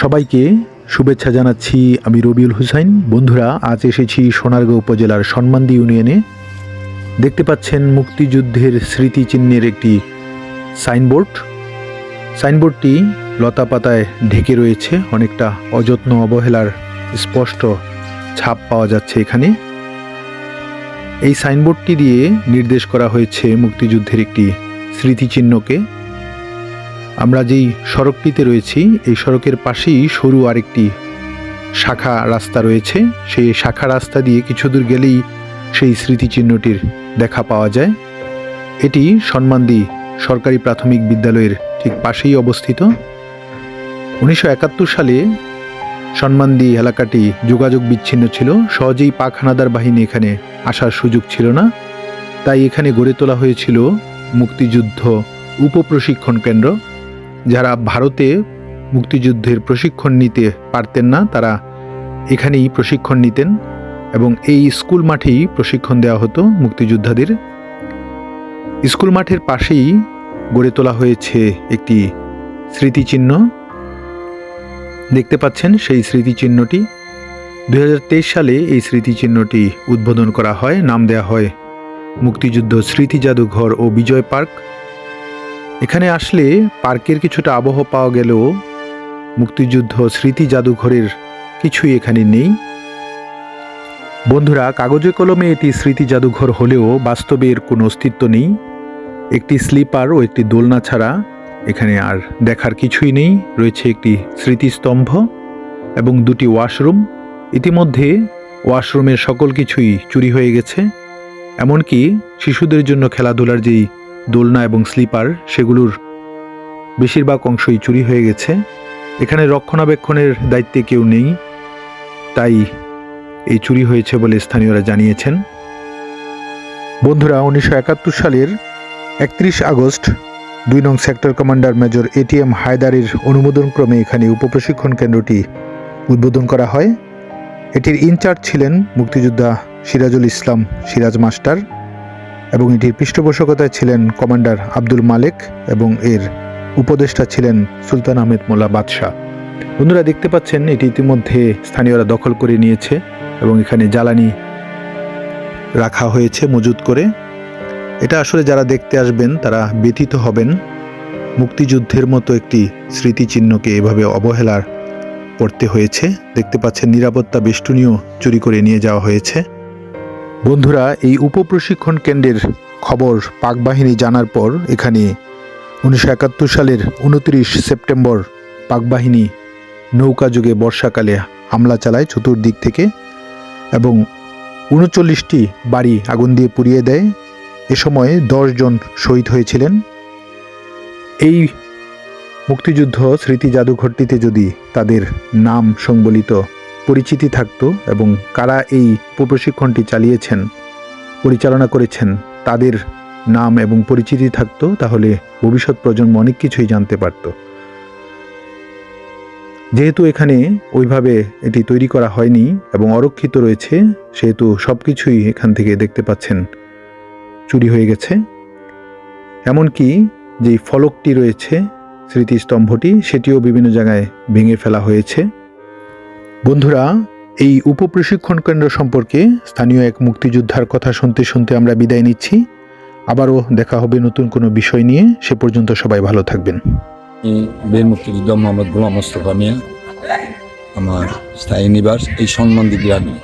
সবাইকে শুভেচ্ছা জানাচ্ছি আমি রবিউল হুসাইন। বন্ধুরা, আজ এসেছি সোনারগাঁও উপজেলার সন্মান্দি ইউনিয়নে। দেখতে পাচ্ছেন মুক্তিযুদ্ধের স্মৃতিচিহ্নের একটি সাইনবোর্ড। সাইনবোর্ডটি লতা পাতায় ঢেকে রয়েছে। অনেকটা অযত্ন অবহেলার স্পষ্ট ছাপ পাওয়া যাচ্ছে এখানে। এই সাইনবোর্ডটি দিয়ে নির্দেশ করা হয়েছে মুক্তিযুদ্ধের একটি স্মৃতিচিহ্নকে আমরা যেই সড়কটিতে রয়েছি, এই সড়কের পাশেই সরু আরেকটি শাখা রাস্তা রয়েছে। সেই শাখা রাস্তা দিয়ে কিছু দূর গেলেই সেই স্মৃতিচিহ্নটির দেখা পাওয়া যায়। এটি সম্মানদি সরকারি প্রাথমিক বিদ্যালয়ের ঠিক পাশেই অবস্থিত। উনিশশো একাত্তর সালে সম্মানদি এলাকাটি যোগাযোগ বিচ্ছিন্ন ছিল। সহজেই পাক হানাদার বাহিনী এখানে আসার সুযোগ ছিল না। তাই এখানে গড়ে তোলা হয়েছিল মুক্তিযুদ্ধ উপপ্রশিক্ষণ কেন্দ্র। যারা ভারতে মুক্তিযুদ্ধের প্রশিক্ষণ নিতে পারতেন না, তারা এখানেই প্রশিক্ষণ নিতেন এবং এই স্কুল মাঠেই প্রশিক্ষণ দেওয়া হতো মুক্তিযোদ্ধাদের। স্কুল মাঠের পাশেই গড়ে তোলা হয়েছে একটি স্মৃতিচিহ্ন। দেখতে পাচ্ছেন সেই স্মৃতিচিহ্নটি। দুই হাজার তেইশ সালে এই স্মৃতিচিহ্নটি উদ্বোধন করা হয়। নাম দেওয়া হয় মুক্তিযুদ্ধ স্মৃতি জাদুঘর ও বিজয় পার্ক। এখানে আসলে পার্কের কিছুটা আবহ পাওয়া গেলেও মুক্তিযুদ্ধ স্মৃতি জাদুঘরের কিছুই এখানে নেই। বন্ধুরা, কাগজে কলমে এটি স্মৃতি জাদুঘর হলেও বাস্তবে এর কোনো অস্তিত্ব নেই। একটি স্লিপার ও একটি দোলনা ছাড়া এখানে আর দেখার কিছুই নেই। রয়েছে একটি স্মৃতিস্তম্ভ এবং দুটি ওয়াশরুম। ইতিমধ্যে ওয়াশরুমের সকল কিছুই চুরি হয়ে গেছে। এমনকি শিশুদের জন্য খেলাধুলার যেই দোলনা এবং স্লিপার সেগুলোর বেশিরভাগ অংশই চুরি হয়ে গেছে। এখানে রক্ষণাবেক্ষণের দায়িত্বে কেউ নেই, তাই এই চুরি হয়েছে বলে স্থানীয়রা জানিয়েছেন। বন্ধুরা, উনিশশো একাত্তর সালের একত্রিশ আগস্ট দুই নং সেক্টর কমান্ডার মেজর এটিএম হায়দারের অনুমোদনক্রমে এখানে উপপ্রশিক্ষণ কেন্দ্রটি উদ্বোধন করা হয়। এটির ইনচার্জ ছিলেন মুক্তিযোদ্ধা সিরাজুল ইসলাম সিরাজ মাস্টার। এবং এটির পৃষ্ঠপোষকতায় ছিলেন কমান্ডার আব্দুল মালেক এবং এর উপদেষ্টা ছিলেন সুলতান আহমেদ মোল্লা বাদশাহ। বন্ধুরা, দেখতে পাচ্ছেন, এটি ইতিমধ্যে স্থানীয়রা দখল করে নিয়েছে এবং এখানে জ্বালানি রাখা হয়েছে মজুত করে। এটা আসলে যারা দেখতে আসবেন, তারা ব্যথিত হবেন। মুক্তিযুদ্ধের মতো একটি স্মৃতিচিহ্নকে এভাবে অবহেলার পড়তে হয়েছে। দেখতে পাচ্ছেন, নিরাপত্তা বেষ্টনীয় চুরি করে নিয়ে যাওয়া হয়েছে। বন্ধুরা, এই উপপ্রশিক্ষণ কেন্দ্রের খবর পাক বাহিনী জানার পর এখানে উনিশশো একাত্তর সালের উনত্রিশ সেপ্টেম্বর পাক বাহিনী নৌকা যুগে বর্ষাকালে হামলা চালায় চতুর্দিক থেকে এবং উনচল্লিশটি বাড়ি আগুন দিয়ে পুড়িয়ে দেয়। এ সময় জন শহীদ হয়েছিলেন। এই মুক্তিযুদ্ধ স্মৃতি জাদুঘরটিতে যদি তাদের নাম সংবলিত পরিচিতি থাকতো এবং কারা এই প্রশিক্ষণটি চালিয়েছেন, পরিচালনা করেছেন, তাদের নাম এবং পরিচিতি থাকতো, তাহলে ভবিষ্যৎ প্রজন্ম অনেক কিছুই জানতে পারত। যেহেতু এখানে ওইভাবে এটি তৈরি করা হয়নি এবং অরক্ষিত রয়েছে, সেহেতু সব কিছুই এখান থেকে দেখতে পাচ্ছেন, চুরি হয়ে গেছে। এমনকি যেই ফলকটি রয়েছে, স্মৃতিস্তম্ভটি, সেটিও বিভিন্ন জায়গায় ভেঙে ফেলা হয়েছে। বন্ধুরা, এই উপপ্রশিক্ষণ কেন্দ্র সম্পর্কে স্থানীয় এক মুক্তিযোদ্ধার কথা শুনতে শুনতে আমরা বিদায় নিচ্ছি। আবারও দেখা হবে নতুন কোনো বিষয় নিয়ে। সে পর্যন্ত সবাই ভালো থাকবেন। বীর মুক্তিযুদ্ধ মোহাম্মদ গোলাম মোস্তফা মিয়া, আমার স্থায়ী নিবাস। এই সম্বন্ধী গ্রামে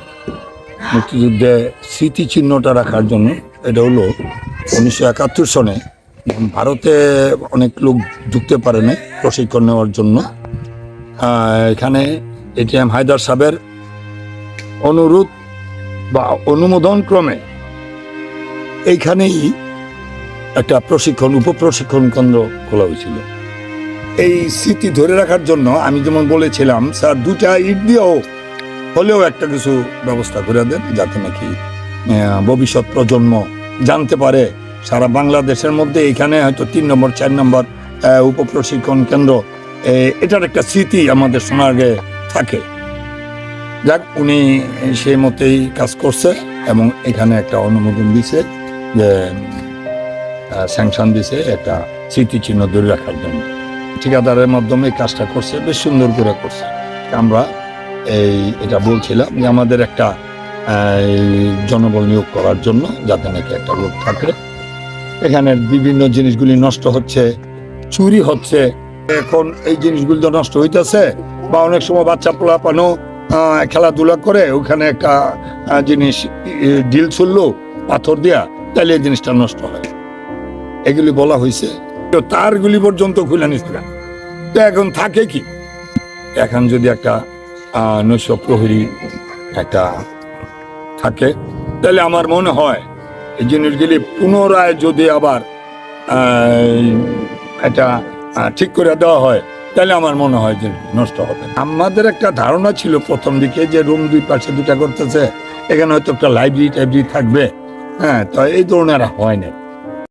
মুক্তিযুদ্ধে স্মৃতিচিহ্নটা রাখার জন্য এটা হলো উনিশশো একাত্তর সনে ভারতে অনেক লোক ঢুকতে পারে না প্রশিক্ষণ নেওয়ার জন্য। এখানে এটিএম হায়দার সাহেবের অনুরোধ বা অনুমোদন ক্রমে এইখানেই একটা প্রশিক্ষণ, উপপ্রশিক্ষণ কেন্দ্র খোলা হয়েছিল। এই স্মৃতি ধরে রাখার জন্য আমি যেমন বলেছিলাম, স্যার দুটা ইট দিয়েও হলেও একটা কিছু ব্যবস্থা করে দেন যাতে নাকি ভবিষ্যৎ প্রজন্ম জানতে পারে। সারা বাংলাদেশের মধ্যে এখানে হয়তো তিন নম্বর, চার নম্বর উপপ্রশিক্ষণ কেন্দ্র এটার একটা স্মৃতি আমাদের সোনারগে থাকে। যাক, উনি সেই মতেই কাজ করছে এবং এখানে একটা অনুমোদন দিছে যে স্যাংশন দিছে একটা স্মৃতিচিহ্ন ধরে রাখার জন্য। ঠিকাদারের মাধ্যমে কাজটা করছে, বেশ সুন্দর করে করছে। আমরা এই, এটা বলছিলাম যে আমাদের একটা জনবল নিয়োগ করার জন্য যাতে নাকি একটা লোক থাকে। এখানে বিভিন্ন জিনিসগুলি নষ্ট হচ্ছে, চুরি হচ্ছে। এখন এই জিনিসগুলি তো নষ্ট হইতেছে বা অনেক সময় বাচ্চা পোলাপানো খেলাধুলা করে, ওখানে একটা জিনিস ডিল ছুড়লো, পাথর দিয়া তাহলে এই জিনিসটা নষ্ট হয়। এগুলি বলা হয়েছে তো তারগুলি পর্যন্ত খুলে নিচ্ছে না। তো এখন থাকে কি? এখন যদি একটা নৈশ প্রহরী একটা থাকে তাহলে আমার মনে হয় এই জিনিসগুলি পুনরায় যদি আবার এটা ঠিক করে দেওয়া হয় তাহলে আমার মনে হয় যে নষ্ট হবে আমাদের একটা ধারণা ছিল প্রথম দিকে যে রুম দুই পাশে দুটা করতেছে, এখানে হয়তো একটা লাইব্রেরি টাইব্রেরি থাকবে। হ্যাঁ তো এই ধরনের হয় না